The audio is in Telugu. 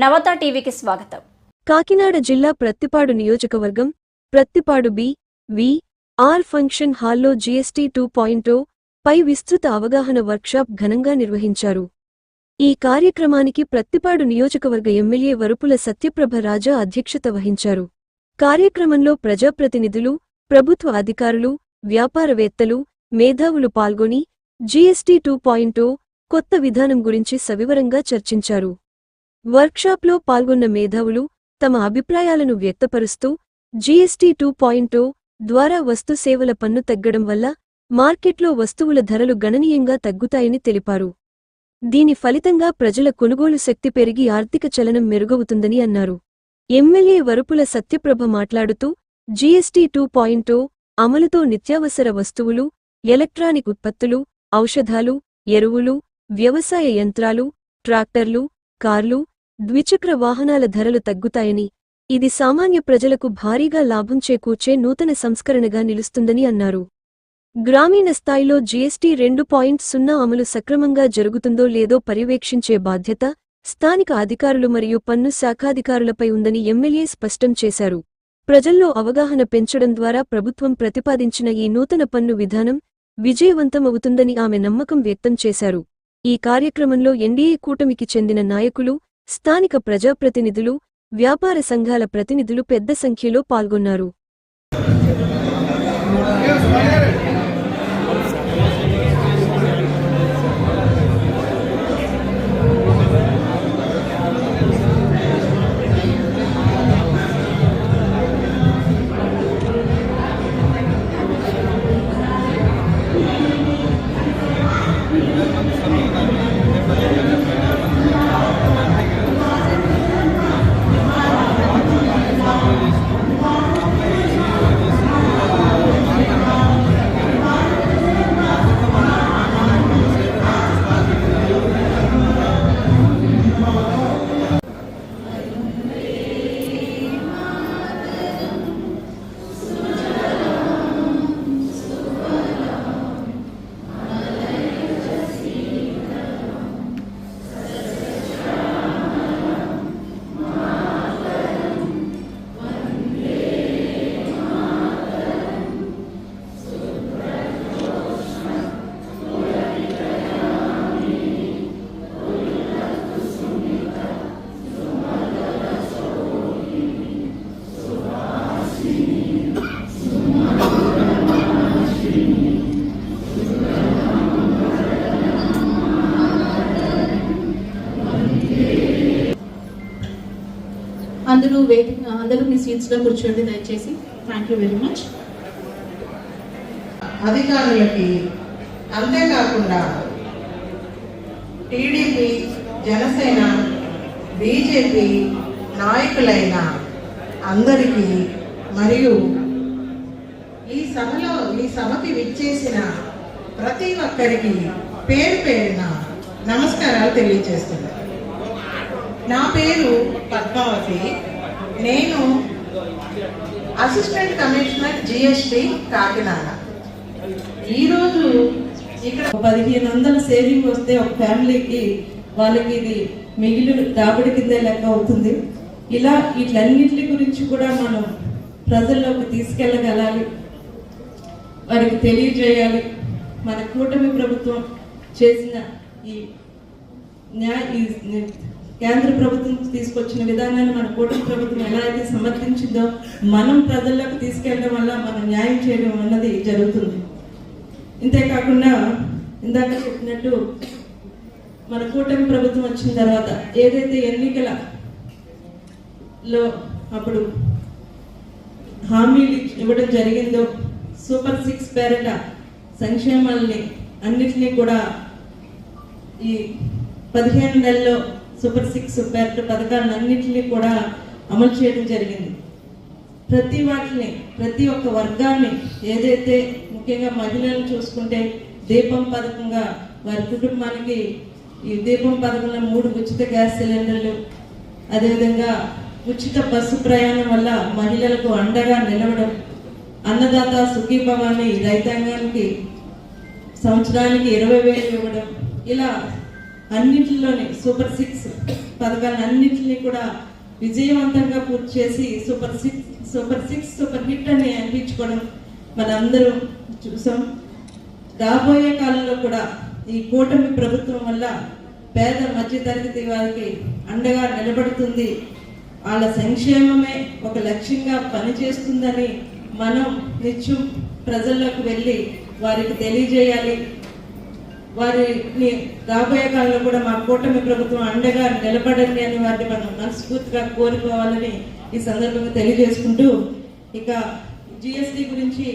నవత టీవీకి స్వాగతం. కాకినాడ జిల్లా ప్రత్తిపాడు నియోజకవర్గం Prathipadu B V R function హాల్లో జీఎస్టీ టూ పాయింట్ పై విస్తృత అవగాహన వర్క్షాప్ ఘనంగా నిర్వహించారు. ఈ కార్యక్రమానికి ప్రత్తిపాడు నియోజకవర్గ ఎమ్మెల్యే వరుపుల సత్యప్రభ రాజా అధ్యక్షత వహించారు. కార్యక్రమంలో ప్రజాప్రతినిధులు ప్రభుత్వ అధికారులు వ్యాపారవేత్తలు మేధావులు పాల్గొని జీఎస్టీ టూ పాయింట్ కొత్త విధానం గురించి సవివరంగా చర్చించారు. వర్క్షాప్లో పాల్గొన్న మేధావులు తమ అభిప్రాయాలను వ్యక్తపరుస్తూ జీఎస్టీ టూ పాయింట్ ద్వారా వస్తుసేవల పన్ను తగ్గడం వల్ల మార్కెట్లో వస్తువుల ధరలు గణనీయంగా తగ్గుతాయని తెలిపారు. దీని ఫలితంగా ప్రజల కొనుగోలు శక్తి పెరిగి ఆర్థిక చలనం మెరుగవుతుందని అన్నారు. ఎమ్మెల్యే వరుపుల సత్యప్రభ మాట్లాడుతూ జీఎస్టీ టూ పాయింట్ అమలుతో నిత్యావసర వస్తువులు ఎలక్ట్రానిక్ ఉత్పత్తులు ఔషధాలు ఎరువులు వ్యవసాయ యంత్రాలు ట్రాక్టర్లు కార్లు ద్విచక్ర వాహనాల ధరలు తగ్గుతాయని ఇది సామాన్య ప్రజలకు భారీగా లాభం చేకూర్చే నూతన సంస్కరణగా నిలుస్తుందని అన్నారు. గ్రామీణ స్థాయిలో జీఎస్టీ రెండు పాయింట్ సున్నా అమలు సక్రమంగా జరుగుతుందో లేదో పర్యవేక్షించే బాధ్యత స్థానిక అధికారులు మరియు పన్ను శాఖాధికారులపై ఉందని ఎమ్మెల్యే స్పష్టం చేశారు. ప్రజల్లో అవగాహన పెంచడం ద్వారా ప్రభుత్వం ప్రతిపాదించిన ఈ నూతన పన్ను విధానం విజయవంతమవుతుందని ఆమె నమ్మకం వ్యక్తం చేశారు. ఈ కార్యక్రమంలో ఎన్డీఏ కూటమికి చెందిన నాయకులు స్థానిక ప్రజాప్రతినిధులు వ్యాపార సంఘాల ప్రతినిధులు పెద్ద సంఖ్యలో పాల్గొన్నారు. వేదిక అందరూ మీ సీట్స్లో కూర్చోండి దయచేసి. థ్యాంక్ యూ వెరీ మచ్ అధికారులకి అంతేకాకుండా టీడీపీ జనసేన బీజేపీ నాయకులైన అందరికీ మరియు ఈ సభలో ఈ సభకి విచ్చేసిన ప్రతి ఒక్కరికి పేరు పేరున నమస్కారాలు తెలియజేస్తున్నాను. నా పేరు పద్మావతి. నేను అసిస్టెంట్ కమిషనర్ జిఎస్టి కాకినాడ. ఈరోజు ఇక్కడ పదిహేను వందల సేవింగ్ వస్తే ఒక ఫ్యామిలీకి వాళ్ళకి ఇది మిగిలి రాబడి కిందే లెక్క అవుతుంది. ఇలా వీటన్నిటి గురించి కూడా మనం ప్రజల్లోకి తీసుకెళ్ళగలాలి. వారికి తెలియజేయాలి. మన కూటమి ప్రభుత్వం చేసిన ఈ న్యాయ ఈ కేంద్ర ప్రభుత్వం తీసుకొచ్చిన విధానాన్ని మన కూటమి ప్రభుత్వం ఎలా అయితే సమర్థించిందో మనం ప్రజల్లోకి తీసుకెళ్ళడం వల్ల మనం న్యాయం చేయడం అన్నది జరుగుతుంది. ఇంతేకాకుండా ఇందాక చెప్పినట్టు మన కూటమి ప్రభుత్వం వచ్చిన తర్వాత ఏదైతే ఎన్నికల లో అప్పుడు హామీలు ఇవ్వడం జరిగిందో సూపర్ సిక్స్ పేరట సంక్షేమాలని అన్నిటినీ కూడా ఈ పదిహేను నెలల్లో సూపర్ సిక్స్ సూపర్ పథకాలను అన్నింటినీ కూడా అమలు చేయడం జరిగింది. ప్రతి వాటిని ప్రతి ఒక్క వర్గాన్ని ఏదైతే ముఖ్యంగా మహిళలను చూసుకుంటే దీపం పథకంగా వారి కుటుంబానికి ఈ దీపం పథకంలో మూడు ఉచిత గ్యాస్ సిలిండర్లు అదేవిధంగా ఉచిత బస్సు ప్రయాణం వల్ల మహిళలకు అండగా నిలవడం అన్నదాత సుఖీభవాన్ని రైతాంగానికి సంవత్సరానికి ఇరవై వేలు ఇవ్వడం ఇలా అన్నింటిలోని సూపర్ సిక్స్ పథకాలన్నింటినీ కూడా విజయవంతంగా పూర్తి చేసి super six super six super hit అని అనిపించుకోవడం మనందరూ చూసాం. రాబోయే కాలంలో కూడా ఈ కూటమి ప్రభుత్వం వల్ల పేద మధ్యతరగతి వారికి అండగా నిలబడుతుంది. వాళ్ళ సంక్షేమమే ఒక లక్ష్యంగా పనిచేస్తుందని మనం నిత్యం ప్రజల్లోకి వెళ్ళి వారికి తెలియజేయాలి. వారిని రాబోయే కాలంలో కూడా మా కూటమి ప్రభుత్వం అండగా నిలబడండి అని వారిని మనం మనస్ఫూర్తిగా కోరుకోవాలని ఈ సందర్భంగా తెలియజేసుకుంటూ ఇక జిఎస్టి గురించి